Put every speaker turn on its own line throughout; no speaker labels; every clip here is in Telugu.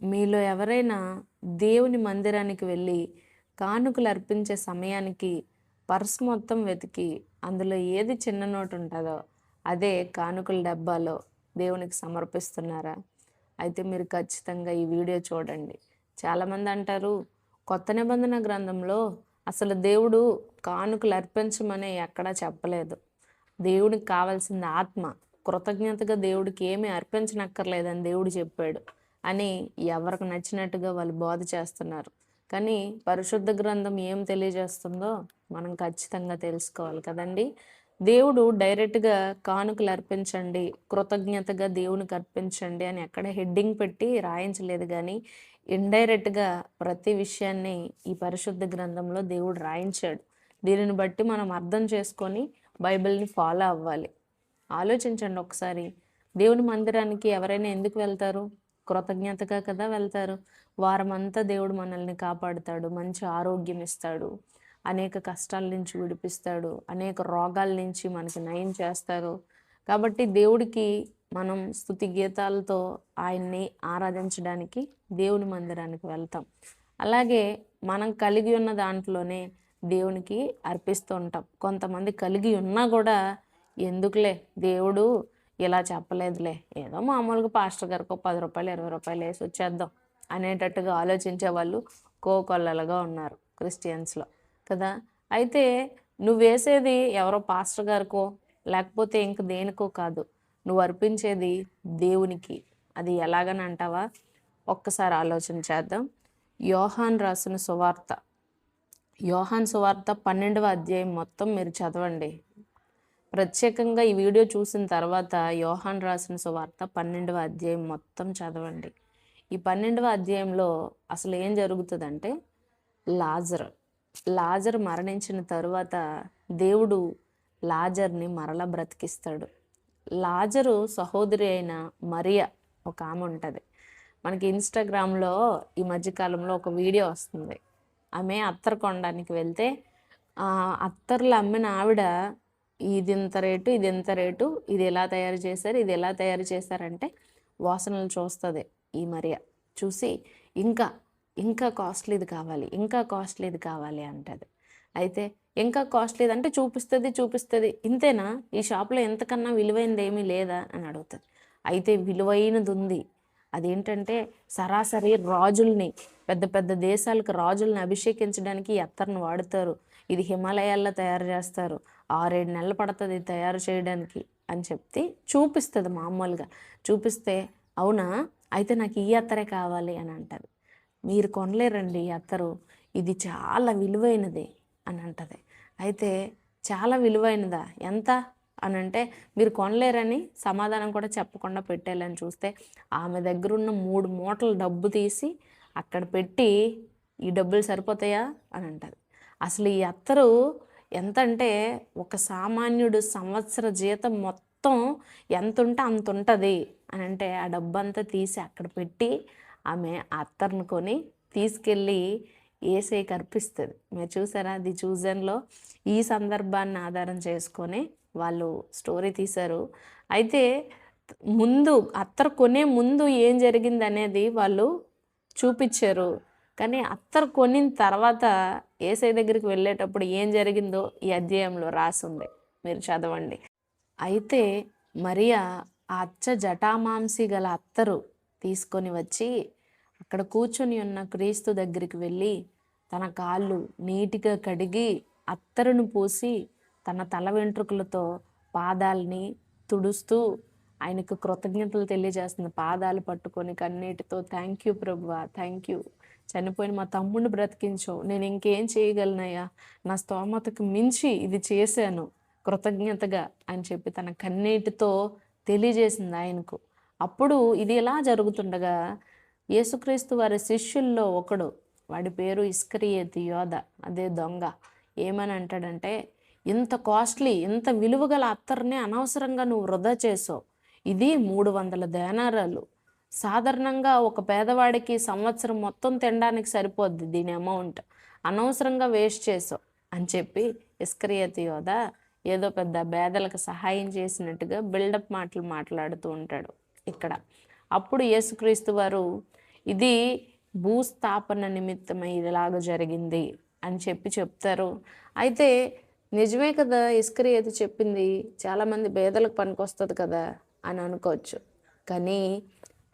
మీలో ఎవరైనా దేవుని మందిరానికి వెళ్ళి కానుకలు అర్పించే సమయానికి పర్స్ మొత్తం వెతికి అందులో ఏది చిన్న నోటు ఉంటుందో అదే కానుకల డబ్బాలో దేవునికి సమర్పిస్తున్నారా? అయితే మీరు ఖచ్చితంగా ఈ వీడియో చూడండి. చాలామంది అంటారు కొత్త నిబంధన గ్రంథంలో అసలు దేవుడు కానుకలు అర్పించమని ఎక్కడా చెప్పలేదు. దేవుడికి కావాల్సింది ఆత్మ. కృతజ్ఞతగా దేవుడికి ఏమీ అర్పించనక్కర్లేదని దేవుడు చెప్పాడు. అని ఎవరికి నచ్చినట్టుగా వాళ్ళు బోధ చేస్తున్నారు. కానీ పరిశుద్ధ గ్రంథం ఏం తెలియజేస్తుందో మనం ఖచ్చితంగా తెలుసుకోవాలి కదండి. దేవుడు డైరెక్ట్గా కానుకలు అర్పించండి కృతజ్ఞతగా దేవునికి అర్పించండి అని ఎక్కడ హెడ్డింగ్ పెట్టి రాయించలేదు కానీ ఇండైరెక్ట్గా ప్రతి విషయాన్ని ఈ పరిశుద్ధ గ్రంథంలో దేవుడు రాయించాడు. దీనిని బట్టి మనం అర్థం చేసుకొని బైబిల్ని ఫాలో అవ్వాలి. ఆలోచించండి ఒకసారి దేవుని మందిరానికి ఎవరైనా ఎందుకు వెళ్తారు? కృతజ్ఞతగా కదా వెళ్తారు. వారమంతా దేవుడు మనల్ని కాపాడుతాడు మంచి ఆరోగ్యం ఇస్తాడు అనేక కష్టాల నుంచి విడిపిస్తాడు అనేక రోగాల నుంచి మనకి నయం చేస్తారు. కాబట్టి దేవుడికి మనం స్థుతి గీతాలతో ఆయన్ని ఆరాధించడానికి దేవుని మందిరానికి వెళ్తాం. అలాగే మనం కలిగి ఉన్న దాంట్లోనే దేవునికి అర్పిస్తూ ఉంటాం. కొంతమంది కలిగి ఉన్నా కూడా ఎందుకులే? దేవుడు ఇలా చెప్పలేదులే. ఏదో మామూలుగా పాస్టర్ గారికి ఒక పది రూపాయలు ఇరవై రూపాయలు వేసి వచ్చేద్దాం అనేటట్టుగా ఆలోచించే వాళ్ళు కోకొల్లలుగా ఉన్నారు క్రిస్టియన్స్లో. కదా? అయితే నువ్వు వేసేది ఎవరో పాస్టర్ గారికో లేకపోతే ఇంక దేనికో కాదు. నువ్వు అర్పించేది దేవునికి. అది ఎలాగని అంటావా? ఒక్కసారి ఆలోచన చేద్దాం. యోహాన్ రాసిన సువార్త. యోహాన్ సువార్త పన్నెండవ అధ్యాయం మొత్తం మీరు చదవండి. ప్రత్యేకంగా ఈ వీడియో చూసిన తర్వాత యోహాన్ రాసిన సువార్త పన్నెండవ అధ్యాయం మొత్తం చదవండి. ఈ పన్నెండవ అధ్యాయంలో అసలు ఏం జరుగుతుందంటే లాజర్ లాజర్ మరణించిన తరువాత దేవుడు లాజర్ని మరల బ్రతికిస్తాడు. లాజరు సహోదరి అయిన మరియా ఒక ఆమె ఉంటుంది. మనకి ఇన్స్టాగ్రామ్లో ఈ మధ్యకాలంలో ఒక వీడియో వస్తుంది. ఆమె అత్తరు కొనడానికి వెళ్తే ఆ అత్తర్లు అమ్మిన ఆవిడ ఇది ఇంత రేటు ఇది ఇంత రేటు ఇది ఎలా తయారు చేశారు ఇది ఎలా తయారు చేశారంటే వాసనలు చూస్తుంది ఈ మరియా. చూసి ఇంకా ఇంకా కాస్ట్లీది కావాలి ఇంకా కాస్ట్లీది కావాలి అంటది. అయితే ఇంకా కాస్ట్లీది అంటే చూపిస్తుంది చూపిస్తుంది. ఇంతేనా? ఈ షాప్లో ఎంతకన్నా విలువైనది ఏమీ లేదా అని అడుగుతుంది. అయితే విలువైనది ఉంది. అదేంటంటే సరాసరి రాజుల్ని పెద్ద పెద్ద దేశాలకు రాజుల్ని అభిషేకించడానికి ఈ అత్తర్ను వాడుతారు. ఇది హిమాలయాల్లో తయారు చేస్తారు. ఆరేడు నెలలు పడుతుంది తయారు చేయడానికి అని చెప్తే చూపిస్తుంది మామూలుగా. చూపిస్తే అవునా? అయితే నాకు ఈ అత్తరే కావాలి అని అంటది. మీరు కొనలేరండి ఈ అత్తరు. ఇది చాలా విలువైనది అని అంటది. అయితే చాలా విలువైనదా? ఎంత? అని అంటే మీరు కొనలేరని సమాధానం కూడా చెప్పకుండా పెట్టేయాలని చూస్తే ఆమె దగ్గర ఉన్న మూడు మూటలు డబ్బు తీసి అక్కడ పెట్టి ఈ డబ్బులు సరిపోతాయా? అని అంటది. అసలు ఈ అత్తరు ఎంత అంటే ఒక సామాన్యుడు సంవత్సర జీతం మొత్తం ఎంత ఉంటే అంత ఉంటుంది అని అంటే ఆ డబ్బంతా తీసి అక్కడ పెట్టి ఆమె అత్తర్ను కొని తీసుకెళ్ళి ఏసైకి అర్పిస్తుంది. మీరు చూసారా? ది చూజన్లో ఈ సందర్భాన్ని ఆధారం చేసుకొని వాళ్ళు స్టోరీ తీశారు. అయితే ముందు అత్తరు కొనే ముందు ఏం జరిగింది అనేది వాళ్ళు చూపించారు. కానీ అత్తరు కొనిన తర్వాత ఏసై దగ్గరికి వెళ్ళేటప్పుడు ఏం జరిగిందో ఈ అధ్యాయంలో రాసుంది. మీరు చదవండి. అయితే మరియా ఆ అచ్చ జటామాంసి గల అత్తరు తీసుకొని వచ్చి అక్కడ కూర్చొని ఉన్న క్రీస్తు దగ్గరికి వెళ్ళి తన కాళ్ళు నీటిగా కడిగి అత్తరును పూసి తన తల వెంట్రుకలతో పాదాలని తుడుస్తూ ఆయనకు కృతజ్ఞతలు తెలియజేస్తుంది పాదాలు పట్టుకొని కన్నీటితో థ్యాంక్ యూ ప్రభువా థ్యాంక్ యూ చనిపోయిన మా తమ్ముడిని బ్రతికించావు నేను ఇంకేం చేయగలనయ్యా? నా స్తోమతకు మించి ఇది చేశాను కృతజ్ఞతగా అని చెప్పి తన కన్నీటితో తెలియజేసింది ఆయనకు. అప్పుడు ఇది ఎలా జరుగుతుండగా యేసుక్రీస్తు వారి శిష్యుల్లో ఒకడు వాడి పేరు ఇస్కరియేతి యోధ అదే దొంగ ఏమని అంటాడంటే ఇంత కాస్ట్లీ ఇంత విలువగల అత్తర్ని అనవసరంగా నువ్వు వృధా చేసావు ఇది మూడు వందల దేనారాలు. సాధారణంగా ఒక పేదవాడికి సంవత్సరం మొత్తం తినడానికి సరిపోద్ది దీని అమౌంట్ అనవసరంగా వేస్ట్ చేసావు అని చెప్పి ఇస్క్రియత యోధ ఏదో పెద్ద బేదలకు సహాయం చేసినట్టుగా బిల్డప్ మాటలు మాట్లాడుతూ ఉంటాడు ఇక్కడ. అప్పుడు యేసుక్రీస్తు వారు ఇది భూస్థాపన నిమిత్తమై ఇలాగ జరిగింది అని చెప్పి చెప్తారు. అయితే నిజమే కదా ఇస్క్రియత చెప్పింది చాలామంది పేదలకు పనికొస్తుంది కదా అని అనుకోవచ్చు. కానీ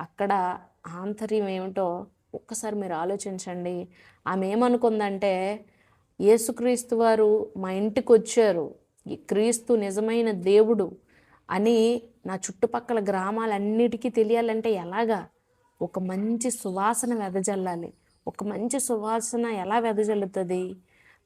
అక్కడ ఆంతర్యం ఏమిటో ఒక్కసారి మీరు ఆలోచించండి. ఆమె ఏమనుకుందంటే యేసుక్రీస్తు వారు మా ఇంటికి వచ్చారు. క్రీస్తు నిజమైన దేవుడు అని నా చుట్టుపక్కల గ్రామాలన్నిటికీ తెలియాలంటే ఎలాగా? ఒక మంచి సువాసన వెదజల్లాలి. ఒక మంచి సువాసన ఎలా వెదజల్లుతుంది?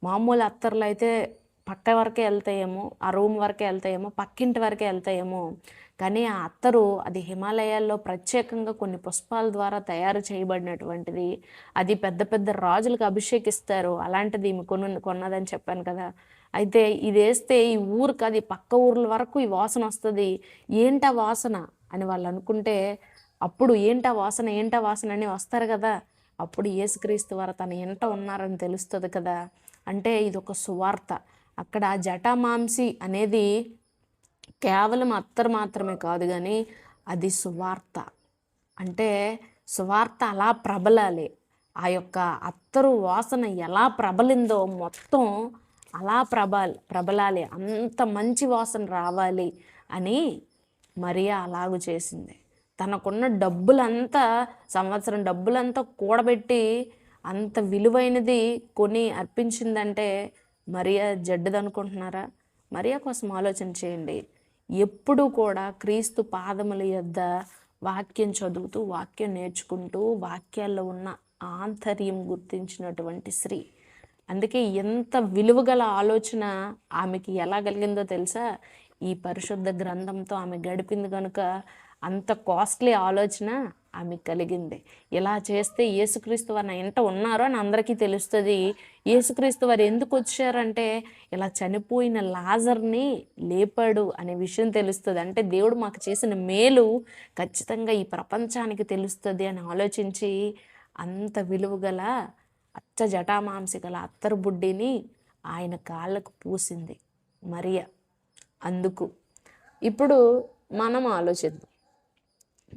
మామూలు అత్తర్లు అయితే పక్క వరకే వెళ్తాయేమో ఆ రూమ్ వరకే వెళ్తాయేమో పక్కింటి వరకే వెళ్తాయేమో. కానీ ఆ అత్తరు అది హిమాలయాల్లో ప్రత్యేకంగా కొన్ని పుష్పాల ద్వారా తయారు చేయబడినటువంటిది. అది పెద్ద పెద్ద రాజులకు అభిషేకిస్తారు. అలాంటిది ఈమె కొను కొన్నదని చెప్పాను కదా. అయితే ఇది వేస్తే ఈ ఊరికి అది పక్క ఊర్ల వరకు ఈ వాసన వస్తుంది. ఏంటా వాసన? అని వాళ్ళు అనుకుంటే అప్పుడు ఏంటా వాసన ఏంటా వాసన అని వస్తారు కదా. అప్పుడు యేసుక్రీస్తు వారు తన ఎంట ఉన్నారని తెలుస్తుంది కదా. అంటే ఇది ఒక సువార్త. అక్కడ జటామాంసి అనేది కేవలం అత్తరు మాత్రమే కాదు కానీ అది సువార్త. అంటే సువార్త అలా ప్రబలాలి. ఆ యొక్క అత్తరు వాసన ఎలా ప్రబలిందో మొత్తం అలా ప్రబల్ ప్రబలాలి. అంత మంచి వాసన రావాలి అని మరియా అలాగు చేసింది. తనకున్న డబ్బులంతా సంవత్సరం డబ్బులంతా కూడబెట్టి అంత విలువైనది కొని అర్పించిందంటే మరియా జడ్డదనుకుంటున్నారా? మరియా కోసం ఆలోచన చేయండి. ఎప్పుడు కూడా క్రీస్తు పాదముల యొద్ద వాక్యం చదువుతూ వాక్యం నేర్చుకుంటూ వాక్యాల్లో ఉన్న ఆంతర్యం గుర్తించినటువంటి స్త్రీ. అందుకే ఎంత విలువగల ఆలోచన ఆమెకి ఎలా కలిగిందో తెలుసా? ఈ పరిశుద్ధ గ్రంథంతో ఆమె గడిపింది కనుక అంత కాస్ట్లీ ఆలోచన ఆమెకు కలిగింది. ఇలా చేస్తే యేసుక్రీస్తు వారు నా ఇంట ఉన్నారో అని అందరికీ తెలుస్తుంది. యేసుక్రీస్తు వారు ఎందుకు వచ్చారంటే ఇలా చనిపోయిన లాజర్ని లేపాడు అనే విషయం తెలుస్తుంది. అంటే దేవుడు మాకు చేసిన మేలు ఖచ్చితంగా ఈ ప్రపంచానికి తెలుస్తుంది అని ఆలోచించి అంత విలువగల అచ్చ జటామాంసి గల అత్తరు బుడ్డిని ఆయన కాళ్ళకు పూసింది. మరియ అందుకు. ఇప్పుడు మనం ఆలోచిద్దాం.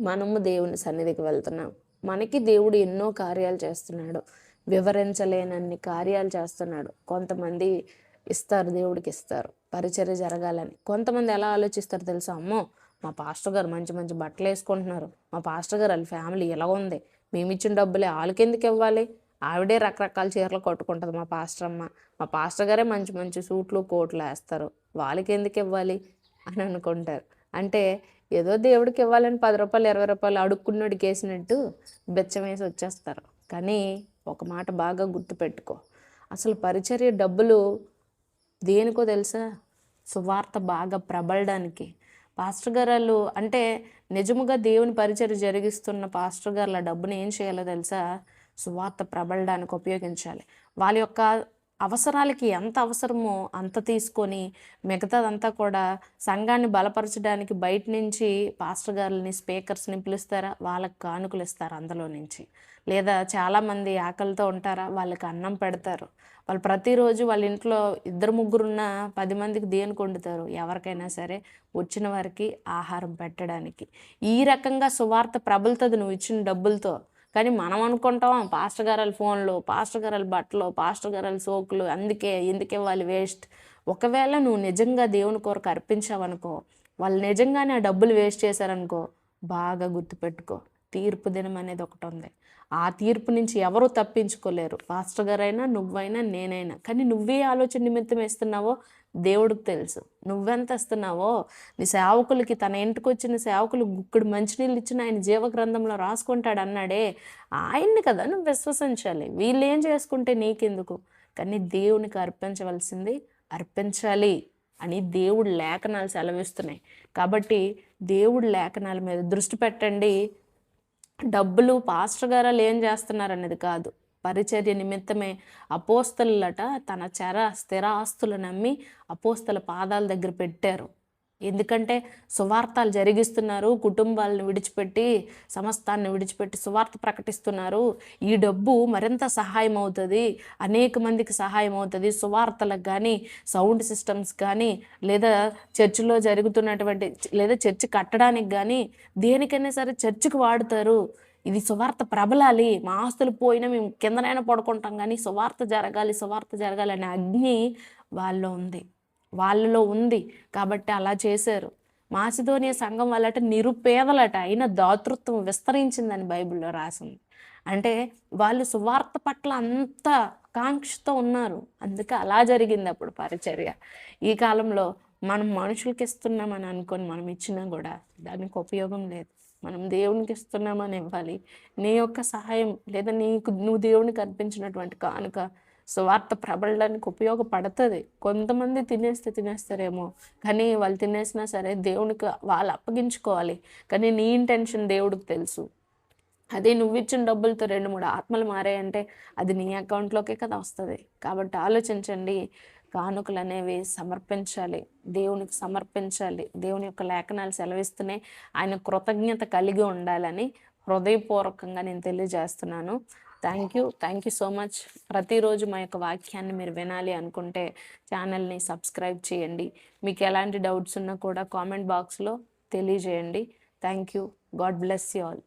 మనము దేవుని సన్నిధికి వెళ్తున్నాం. మనకి దేవుడు ఎన్నో కార్యాలు చేస్తున్నాడు. వివరించలేనన్ని కార్యాలు చేస్తున్నాడు. కొంతమంది ఇస్తారు దేవుడికి ఇస్తారు. పరిచర్య జరగాలని. కొంతమంది ఎలా ఆలోచిస్తారు తెలుసా? అమ్మో మా పాస్టర్ గారు మంచి మంచి బట్టలు వేసుకుంటున్నారు. మా పాస్టర్ గారు వాళ్ళ ఫ్యామిలీ ఎలా ఉంది. మేము ఇచ్చిన డబ్బులే వాళ్ళకి ఎందుకు ఇవ్వాలి? ఆవిడే రకరకాల చీరలు కొట్టుకుంటుంది మా పాస్టర్ అమ్మ. మా పాస్టర్ గారే మంచి మంచి సూట్లు కోట్లు వేస్తారు. వాళ్ళకి ఎందుకు ఇవ్వాలి? అని అనుకుంటారు. అంటే ఏదో దేవుడికి ఇవ్వాలని పది రూపాయలు ఇరవై రూపాయలు అడుక్కున్నోడికి వేసినట్టు బెచ్చం వేసి వచ్చేస్తారు. కానీ ఒక మాట బాగా గుర్తుపెట్టుకో. అసలు పరిచర్య డబ్బులు దేనికో తెలుసా? సువార్త బాగా ప్రబలడానికి. పాస్టర్ గారు అంటే నిజముగా దేవుని పరిచర్య జరిగిస్తున్న పాస్టర్ గారుల డబ్బుని ఏం చేయాలో తెలుసా? సువార్త ప్రబలడానికి ఉపయోగించాలి. వాళ్ళ యొక్క అవసరాలకి ఎంత అవసరమో అంత తీసుకొని మిగతాదంతా కూడా సంఘాన్ని బలపరచడానికి బయట నుంచి పాస్టర్ గారిని స్పీకర్స్ని పిలుస్తారా? వాళ్ళకి కానుకలు ఇస్తారు అందులో నుంచి? లేదా చాలామంది ఆకలితో ఉంటారా? వాళ్ళకి అన్నం పెడతారు. వాళ్ళు ప్రతిరోజు వాళ్ళ ఇంట్లో ఇద్దరు ముగ్గురున్న పది మందికి దేనికి వండుతారు ఎవరికైనా సరే వచ్చిన వారికి ఆహారం పెట్టడానికి. ఈ రకంగా సువార్త ప్రబలుతుంది నువ్వు ఇచ్చిన డబ్బులతో. కానీ మనం అనుకుంటాం పాస్టర్ గారల ఫోన్లు పాస్టర్ గారల బట్టలు పాస్టర్ గారల సోకులు అందుకే ఎందుకు ఇవ్వాలి వేస్ట్. ఒకవేళ నువ్వు నిజంగా దేవుని కొరకు అర్పించావనుకో వాళ్ళు నిజంగానే ఆ డబ్బులు వేస్ట్ చేశారనుకో బాగా గుర్తుపెట్టుకో. తీర్పు దినం అనేది ఒకటి ఉంది ఆ తీర్పు నుంచి ఎవరూ తప్పించుకోలేరు. పాస్టర్ గారైనా నువ్వైనా నేనైనా. కానీ నువ్వే ఆలోచన నిమిత్తం ఇస్తున్నావో దేవుడికి తెలుసు. నువ్వెంత ఇస్తున్నావో నీ సేవకులకి తన ఇంటికి వచ్చిన సేవకులు గుక్కుడు మంచినీళ్ళు ఇచ్చిన ఆయన జీవ గ్రంథంలో రాసుకుంటాడు అన్నాడే. ఆయన్ని కదా నువ్వు విశ్వసించాలి. వీళ్ళు ఏం చేసుకుంటే నీకెందుకు? కానీ దేవునికి అర్పించవలసింది అర్పించాలి అని దేవుడు లేఖనాలు సెలవిస్తున్నాయి. కాబట్టి దేవుడు లేఖనాల మీద దృష్టి పెట్టండి. డబ్బులు పాస్టర్ గారు ఏం చేస్తున్నారు అనేది కాదు. పరిచర్య నిమిత్తమే అపోస్తలట తన చెర స్థిర ఆస్తులు నమ్మి అపోస్తల పాదాల దగ్గర పెట్టారు. ఎందుకంటే సువార్తలు జరిగిస్తున్నారు కుటుంబాలను విడిచిపెట్టి సమస్తాన్ని విడిచిపెట్టి సువార్త ప్రకటిస్తున్నారు. ఈ డబ్బు మరింత సహాయం అవుతుంది అనేక మందికి సహాయం అవుతుంది. సువార్తలకు కానీ సౌండ్ సిస్టమ్స్ కానీ లేదా చర్చిలో జరుగుతున్నటువంటి లేదా చర్చి కట్టడానికి కానీ దేనికైనా సరే చర్చికి వాడుతారు. ఇది సువార్త ప్రబలాలి మా ఆస్తులు పోయినా మేము కిందనైనా పడుకుంటాం కానీ సువార్త జరగాలి సువార్త జరగాలి అనే అగ్ని వాళ్ళలో ఉంది. వాళ్ళలో ఉంది. కాబట్టి అలా చేశారు. మాసిధోనియ సంఘం వాళ్ళట నిరుపేదలట. అయిన దాతృత్వం విస్తరించిందని బైబిల్లో రాసింది. అంటే వాళ్ళు సువార్త పట్ల అంత కాంక్షతో ఉన్నారు. అందుకే అలా జరిగింది అప్పుడు పరిచర్య. ఈ కాలంలో మనం మనుషులకి ఇస్తున్నామని అనుకొని మనం ఇచ్చినా కూడా దానికి ఉపయోగం లేదు. మనం దేవునికి ఇస్తున్నామని ఇవ్వాలి. నీ యొక్క సహాయం లేదా నీకు నువ్వు దేవునికి అర్పించినటువంటి కానుక స్వార్థ ప్రబలడానికి ఉపయోగపడుతుంది. కొంతమంది తినేస్తే తినేస్తారేమో కానీ వాళ్ళు తినేసినా సరే దేవునికి వాళ్ళు అప్పగించుకోవాలి. కానీ నీ ఇంటెన్షన్ దేవుడికి తెలుసు. అదే నువ్వు ఇచ్చిన డబ్బులతో రెండు మూడు ఆత్మలు మారాయంటే అది నీ అకౌంట్లోకే కదా వస్తుంది. కాబట్టి ఆలోచించండి. కానుకలు అనేవి సమర్పించాలి. దేవునికి సమర్పించాలి. దేవుని యొక్క లేఖనాలు సెలవిస్తూనే ఆయన కృతజ్ఞత కలిగి ఉండాలని హృదయపూర్వకంగా నేను తెలియజేస్తున్నాను. Thank you. Thank you so much. ప్రతిరోజు మా యొక్క వాక్యాన్ని మీరు వినాలి అనుకుంటే ఛానల్ని సబ్స్క్రైబ్ చేయండి. మీకు ఎలాంటి డౌట్స్ ఉన్నా కూడా కామెంట్ బాక్స్లో తెలియజేయండి. Thank you. God bless you all.